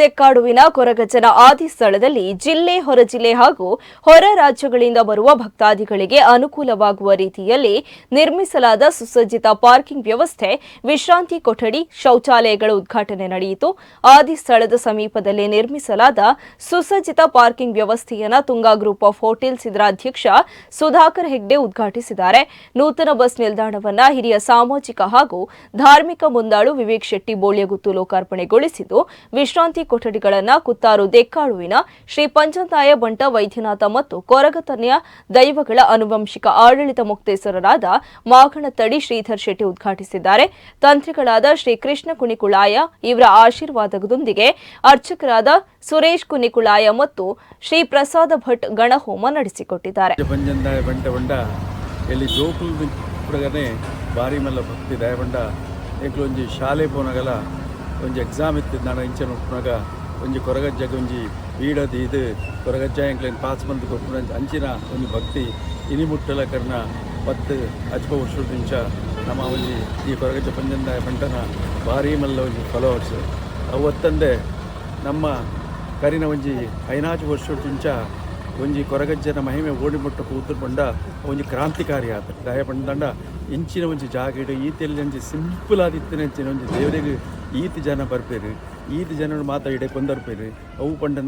ದೆಕ್ಕಾಡುವಿನ ಕೊರಗಜ್ಜನ ಆದಿ ಸ್ಥಳದಲ್ಲಿ ಜಿಲ್ಲೆ ಹೊರ ಜಿಲ್ಲೆ ಹಾಗೂ ಹೊರ ರಾಜ್ಯಗಳಿಂದ ಬರುವ ಭಕ್ತಾದಿಗಳಿಗೆ ಅನುಕೂಲವಾಗುವ ರೀತಿಯಲ್ಲಿ ನಿರ್ಮಿಸಲಾದ ಸುಸಜ್ಜಿತ ಪಾರ್ಕಿಂಗ್ ವ್ಯವಸ್ಥೆ ವಿಶ್ರಾಂತಿ ಕೊಠಡಿ ಶೌಚಾಲಯಗಳ ಉದ್ಘಾಟನೆ ನಡೆಯಿತು. ಆದಿ ಸ್ಥಳದ ಸಮೀಪದಲ್ಲಿ ನಿರ್ಮಿಸಲಾದ ಸುಸಜ್ಜಿತ ಪಾರ್ಕಿಂಗ್ ವ್ಯವಸ್ಥೆಯನ್ನು ತುಂಗಾ ಗ್ರೂಪ್ ಆಫ್ ಹೋಟೆಲ್ಸ್ ಇದರ ಅಧ್ಯಕ್ಷ ಸುಧಾಕರ್ ಹೆಗ್ಡೆ ಉದ್ಘಾಟಿಸಿದ್ದಾರೆ. ನೂತನ ಬಸ್ ನಿಲ್ದಾಣವನ್ನು ಹಿರಿಯ ಸಾಮಾಜಿಕ ಹಾಗೂ ಧಾರ್ಮಿಕ ಮುಂದಾಳು ವಿವೇಕ್ ಶೆಟ್ಟಿ ಬೋಳ್ಯಗುತ್ತು ಲೋಕಾರ್ಪಣೆಗೊಳಿಸಿದ್ದು, ವಿಶ್ರಾಂತಿ ಕೊಠಡಿಗಳನ್ನು ಕುತ್ತಾರು ದೆಕ್ಕಾಡುವಿನ ಶ್ರೀ ಪಂಚತಾಯ ಬಂಟ ವೈದ್ಯನಾಥ ಮತ್ತು ಕೊರಗತನ್ಯ ದೈವಗಳ ಅನುವಂಶಿಕ ಆಡಳಿತ ಮುಕ್ತೇಸರರಾದ ಮಾಗಣತಡಿ ಶ್ರೀಧರ್ ಶೆಟ್ಟಿ ಉದ್ಘಾಟಿಸಿದ್ದಾರೆ. ತಂತ್ರಿಗಳಾದ ಶ್ರೀ ಕೃಷ್ಣ ಕುಣಿಕುಳಾಯ ಇವರ ಆಶೀರ್ವಾದದೊಂದಿಗೆ ಅರ್ಚಕರಾದ ಸುರೇಶ್ ಕುನಿಕುಳಾಯ ಮತ್ತು ಶ್ರೀ ಪ್ರಸಾದ ಭಟ್ ಗಣಹೋಮ ನಡೆಸಿಕೊಟ್ಟಿದ್ದಾರೆ. ಭಾರಿ ಮಲ್ಲ ಭಕ್ತಿ ದಯಬಂಡ ಎಕ್ಲೊಂಜಿ ಶಾಲೆ ಪೋನಗಲ ಒಂಜಿ ಎಕ್ಸಾಮ್ ಇತ್ತಿದ್ದಾನ ಇಂಚನ ಉಪ್ಪುನಗ ಒಂಜಿ ಕೊರಗಜ್ಜಗ ಒಂಜಿ ವೀಡದು ಇದು ಕೊರಗಜ್ಜ ಎಂಕ್ಲೇನು ಪಾಸ್ ಬಂದು ಕೊಪ್ಪುನ ಅಂಚಿನ ಒಂಜಿ ಭಕ್ತಿ ಇನಿ ಮುಟ್ಟಲ ಕರ್ನ ಪತ್ತು ವರ್ಷದ ವರ್ಷದಿಂಚ ನಮ್ಮ ಒಂಜಿ ಈ ಕೊರಗಜ್ಜ ಪಂಜಂದಾಯ ಪಂಟನ ಭಾರಿ ಮಲ್ಲ ಒಂಜಿ ಫಾಲೋವರ್ಸ್ ಅವತ್ತಂದೆ ನಮ್ಮ ಕರಿನ ಒಂಜಿ ಐನಾಜು ವರ್ಷದಿಂಚ ಒಂಜಿ ಕೊರಗಜ್ಜನ ಮಹಿಮೆ ಓಡಿಮಟ್ಟ ಕೂತು ಬಂಡ ಒಂಜಿ ಕ್ರಾಂತಿಕಾರಿ ಆತ ದಯ ಬಂದಂಡ ಇಂಚಿನ ಒಂಜಿ ಜಾಗೆಡು ಈತೆಲ್ಲಿ ಒಂಜಿ ಸಿಂಪಲ್ ಆದಿತ್ತಿನ ಇಂಚಿನ ಒಂಜಿ ದೇವರಿಗೆ ಈತ್ ಜನ ಬರ್ಪೇರು. ಈತ್ ಜನ ಮಾತ ಇಡೆ ಕೊಂದರ್ಪೇರು. ಅವು ಪಂಡ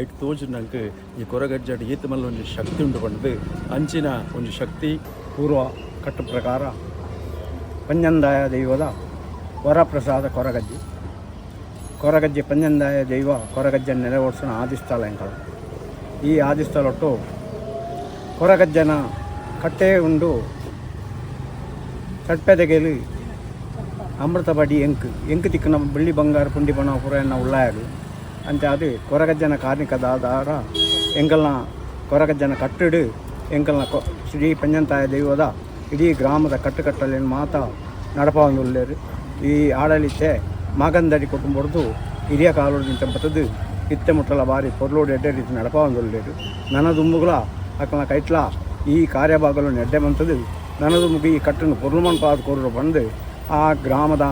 ಐಟ್ ತೋಜು ನಂಗೆ ಈ ಕೊರಗಜ್ಜಡ ಈತ್ ಮಲ್ಲ ಒಂಜಿ ಶಕ್ತಿ ಉಂಟು ಬಂಡದು ಅಂಚಿನ ಒಂಜಿ ಶಕ್ತಿ ಪೂರ್ವ ಕಟ್ಟ ಪ್ರಕಾರ ಪಂಜಂದಾಯ ದೈವದ ವರಪ್ರಸಾದ ಕೊರಗಜ್ಜಿ. ಕೊರಗಜ್ಜೆ ಪಂಜಂದಾಯ ದೈವ ಕೊರಗಜ್ಜನ ಓಡಿಸೋಣ ಆದಿಸ್ಥಳ ಎಂಕಳು ಈ ಆದಿಸ್ತಲೊಟ್ಟು ಕೊರಗಜ್ಜನ ಕಟ್ಟೆ ಉಂಡು ಚಟ್ಪೆದೆಗೆಲು ಅಮೃತ ಬಡಿ ಎಂಕ್ ಎಂಕ್ ತಿಕ್ಕನ ಬೆಳ್ಳಿ ಬಂಗಾರ ಪುಂಡಿ ಬಣ ಪುರಯನ್ನ ಉಳ್ಳಾಯಲು ಅಂತೆ ಅದು ಕೊರಗಜ್ಜನ ಕಾರ್ಣಿಕದಾದಾರ ಎಂಕಲ್ನ ಕೊರಗಜ್ಜನ ಕಟ್ಟಡು, ಎಂಕಲ್ನ ಕೊ, ಶ್ರೀ ಪಂಜಂತಾಯ ದೈವದ ಇಡೀ ಗ್ರಾಮದ ಕಟ್ಟುಕಟ್ಟಲಿನ ಮಾತ ನಡಪಾವಂದುಳ್ಳೇರು ಈ ಆಡಳಿತೆ ಮಾಗಂದಡಿ ಕುಟುಂಬದ್ದು ಹಿರಿಯ ಕಾಲದಿಂದ ಬತ್ತದು. ಮುಟ್ಟಲ ಬಾರಿ ಪೊರ್ಲೋಡು ಎಡ್ಡೆ ರೀತಿ "ನನ್ನ ನನದುಂಬುಗಳ ಅಕ್ಕನ ಕೈಟ್ಲ, ಈ ಕಾರ್ಯಭಾಗಲು ನೆಡ್ಡೆ ಬಂತದು. ನನದುಮ್ಮುಗ ಈ ಕಟ್ಟನ್ನು ಪೊರ್ಲುಮನ್ ಪಾದ ಕೊರರು ಬಂದು, ಆ ಗ್ರಾಮದ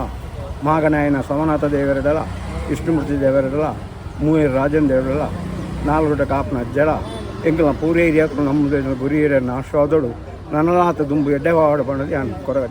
ಮಾಗನಾಯನ ಸೋಮನಾಥ ದೇವರದಲ್ಲ ವಿಷ್ಣುಮೂರ್ತಿ ದೇವರದಲ್ಲ ಮೂವರು ರಾಜನ್ ದೇವರಲ್ಲ ನಾಲ್ಕು ಕಾಪನ ಜಡ ಎಂಕಲ್ನ ಪೂರೇ ಹಿರಿಯಕ್ಕಳು ನಮ್ಮ ಗುರಿ ನನ್ನ ನನಲಾತ ದುಂಬು ಎಡ್ಡೆ ವಾಡ ಬಂಡದು ಯಾನ್ ಕೊರಗಜ್ಜ.